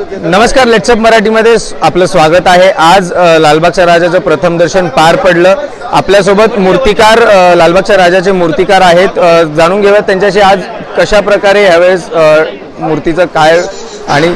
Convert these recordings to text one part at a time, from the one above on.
नमस्कार लेट्सअप मराठीमध्ये आपलं स्वागत आहे. आज लालबागच्या राजाचं प्रथम दर्शन पार पडलं. आपल्यासोबत मूर्तिकार लालबागच्या राजाचे मूर्तिकार आहेत. जाणून घेऊयात त्यांच्याशी आज कशा प्रकारे यावेळेस मूर्तीचं काय आणि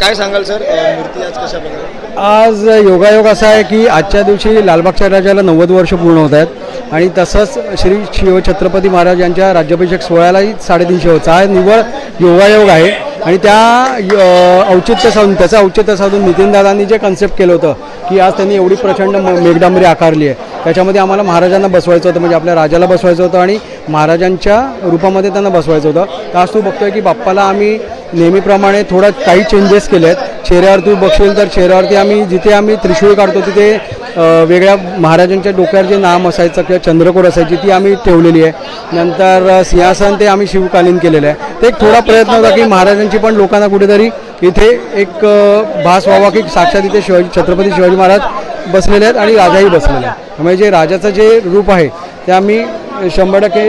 काय सांगाल सर? मूर्ती आज कशा प्रकारे? आज योगायोग असा आहे की आजच्या दिवशी लालबागच्या राजाला नव्वद वर्ष पूर्ण होत आहेत. आणि तसंच श्री शिवछत्रपती महाराज यांच्या राज्याभिषेक सोहळ्यालाही साडेतीनशे होता हा निव्वळ योगायोग आहे. आणि त्या औचित्य साधून त्याचं औचित्य साधून नितीनदादांनी जे कन्सेप्ट केलं होतं की आज त्यांनी एवढी प्रचंड मेघडांबरी आकारली आहे. त्याच्यामध्ये आम्हाला महाराजांना बसवायचं होतं म्हणजे आपल्या राजाला बसवायचं होतं आणि महाराजांच्या रूपामध्ये त्यांना बसवायचं होतं. तर आज तू बघतोय की बाप्पाला आम्ही नेहमीप्रमाणे थोडा काही चेंजेस केले आहेत चेहऱ्यावर तू बघशील तर चेहऱ्यावरती आम्ही जिथे आम्ही त्रिशूळ काढतो तिथे वेगळ्या महाराजांच्या डोक्यावर जे नाम असायचं किंवा चंद्रकोर असायची ती आम्ही ठेवलेली आहे. नंतर सिंहासन ते आम्ही शिवकालीन केलेलं आहे. ते एक थोडा प्रयत्न होता की महाराजांची पण लोकांना कुठेतरी इथे एक भास व्हावा की साक्षात इथे शिवाजी छत्रपती शिवाजी महाराज बसलेले आहेत आणि राजाही बसलेले आहेत. त्यामुळे जे राजाचं जे रूप आहे ते आम्ही शंभर टक्के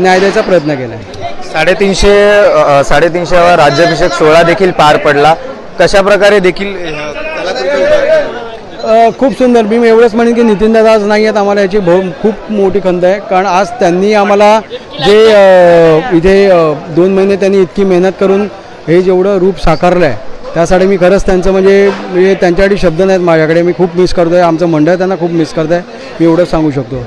न्याय द्यायचा प्रयत्न केला आहे. साडेतीनशे साडेतीनशे साडेतीनशेवा राज्याभिषेक सोहळा देखील पार पडला. कशा प्रकारे देखील खूप सुंदर. मी एवढंच म्हणेन की नितीन दादा आज नाही आहेत. आम्हाला याची भाऊ खूप मोठी खंत आहे. कारण आज त्यांनी आम्हाला जे इथे दोन महिने त्यांनी इतकी मेहनत करून हे जेवढं रूप साकारलं आहे त्यासाठी मी खरंच त्यांचं म्हणजे म्हणजे त्यांच्यासाठी शब्द नाहीत माझ्याकडे. मी खूप मिस करतो आहे आमचं मंडळ त्यांना खूप मिस करत आहे मी एवढंच सांगू शकतो.